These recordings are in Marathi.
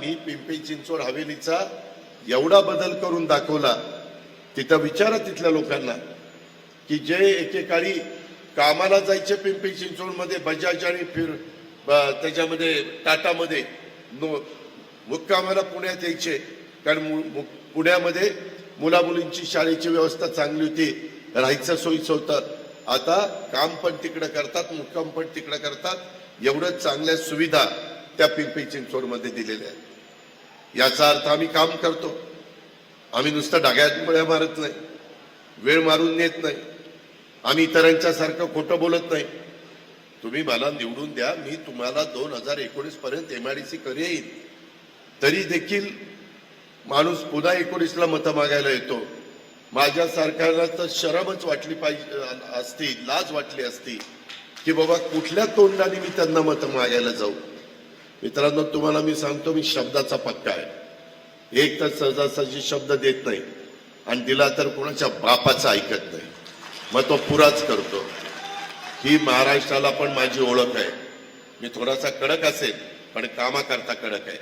मी पिंपरी चिंचवड हवेलीचा एवढा बदल करून दाखवला तिथं विचारा तिथल्या लोकांना की जे एकेकाळी कामाला जायचे पिंपरी चिंचवडमध्ये बजाज आणि फिर त्याच्यामध्ये टाटामध्ये नो मुक्कामाला पुण्यात यायचे. कारण मु- मु- पुण्यामध्ये मुलामुलींची शाळेची व्यवस्था चांगली होती राहायचं सोयीचं होतं. आता काम पण तिकडं करतात मुक्काम पण तिकडं करतात. एवढं चांगल्या सुविधा त्या पिंपरी चिंचवडमध्ये दिलेल्या आहेत. याचा अर्थ आम्ही काम करतो. आम्ही नुसतं डाग्यात मुळ्या मारत नाही वेळ मारून नेत नाही आम्ही इतरांच्या सारखं खोटं बोलत नाही. तुम्ही मला निवडून द्या मी तुम्हाला दोन हजार एकोणीस पर्यंत एमआयडीसी येईल तरी देखील माणूस पुन्हा एकोणीसला मतं मागायला येतो. माझ्यासारख्याला तर शरमच वाटली पाहिजे असती लाज वाटली असती की बाबा कुठल्या तोंडाने मी त्यांना मतं मागायला जाऊ? मित्रांनो तुम्हाला मी सांगतो मी शब्दाचा पक्का आहे. एक तर सहजासहजी शब्द देत नाही आणि दिला तर कोणाच्या बापाचा ऐकत नाही. मग तो पुराच करतो. ही महाराष्ट्राला पण माझी ओळख आहे. मी थोडासा कडक असेल पण कामाकरता कडक आहे.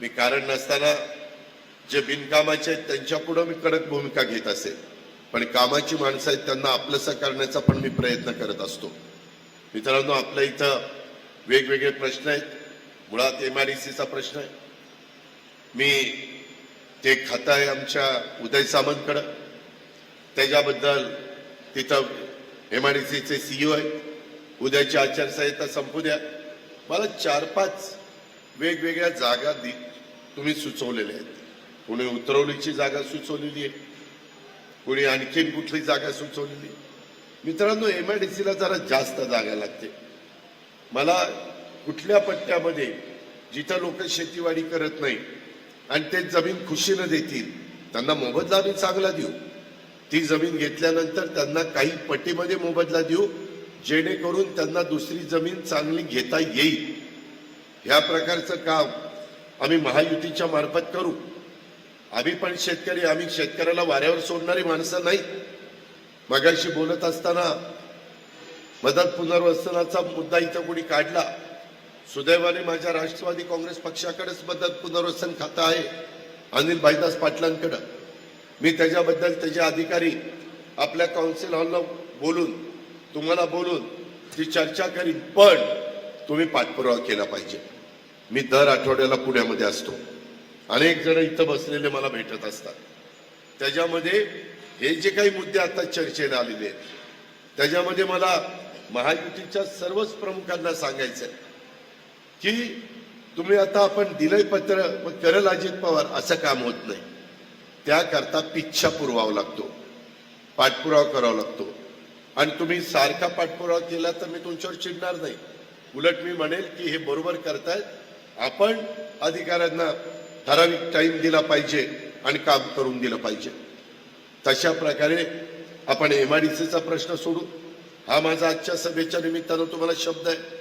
मी कारण नसताना जे बिनकामाचे आहेत त्यांच्या पुढं मी कडक भूमिका घेत असेल. पण कामाची माणसं आहेत त्यांना आपलंसं करण्याचा पण मी प्रयत्न करत असतो. मित्रांनो आपल्या इथं वेगवेगळे प्रश्न आहेत. मुळात एम आय डी सीचा प्रश्न आहे. मी ते खातं आहे आमच्या उदय सामंतकडं त्याच्याबद्दल तिथं एम आय डी सीचे सीईओ आहे उद्याची आचारसंहिता संपू द्या. मला चार पाच वेगवेगळ्या जागा दि तुम्ही सुचवलेल्या आहेत. कोणी उतरवलीची जागा सुचवलेली आहे. कोणी आणखीन कुठली जागा सुचवलेली आहे. मित्रांनो एम आय डी सीला जरा जास्त जागा लागते. मला कुठल्या पट्ट्यामध्ये जिथं लोक शेतीवाडी करत नाही आणि ते जमीन खुशीनं देतील त्यांना मोबदला आम्ही चांगला देऊ. ती जमीन घेतल्यानंतर त्यांना काही पटीमध्ये मोबदला देऊ जेणेकरून त्यांना दुसरी जमीन चांगली घेता येईल. ह्या प्रकारचं काम आम्ही महायुतीच्या मार्फत करू. आम्ही पण शेतकरी आम्ही शेतकऱ्याला वाऱ्यावर सोडणारी माणसं नाही. मगाशी बोलत असताना मदत पुनर्वसनाचा मुद्दा इथं कोणी काढला. सुदैवाने माझ्या राष्ट्रवादी काँग्रेस पक्षाकडेच मदत पुनर्वसन खातं आहे अनिल भाईदास पाटलांकडं. मी त्याच्याबद्दल त्याचे अधिकारी आपल्या काउन्सिल हॉलला बोलून तुम्हाला बोलून ती चर्चा करीन पण तुम्ही पाठपुरावा केला पाहिजे. मी दर आठवड्याला पुण्यामध्ये असतो. अनेक जण इथं बसलेले मला भेटत असतात. त्याच्यामध्ये हे जे काही मुद्दे आता चर्चेला आलेले आहेत त्याच्यामध्ये मला महायुतीच्या सर्वच प्रमुखांना सांगायचं आहे की तुम्ही आता आपण दिलंय पत्र मग करल अजित पवार असं काम होत नाही. त्याकरता पिच्छा पुरवावा लागतो. पाठपुरावा करावा लागतो. आणि तुम्ही सारखा पाठपुरावा केला तर मी तुमच्यावर चिडणार नाही. उलट मी म्हणेल की हे बरोबर करतायत. आपण अधिकाऱ्यांना ठराविक टाईम दिला पाहिजे आणि काम करून दिलं पाहिजे. तशा प्रकारे आपण एमआयडीसीचा प्रश्न सोडू. हा माझा आजच्या सभेच्या निमित्तानं तुम्हाला शब्द आहे.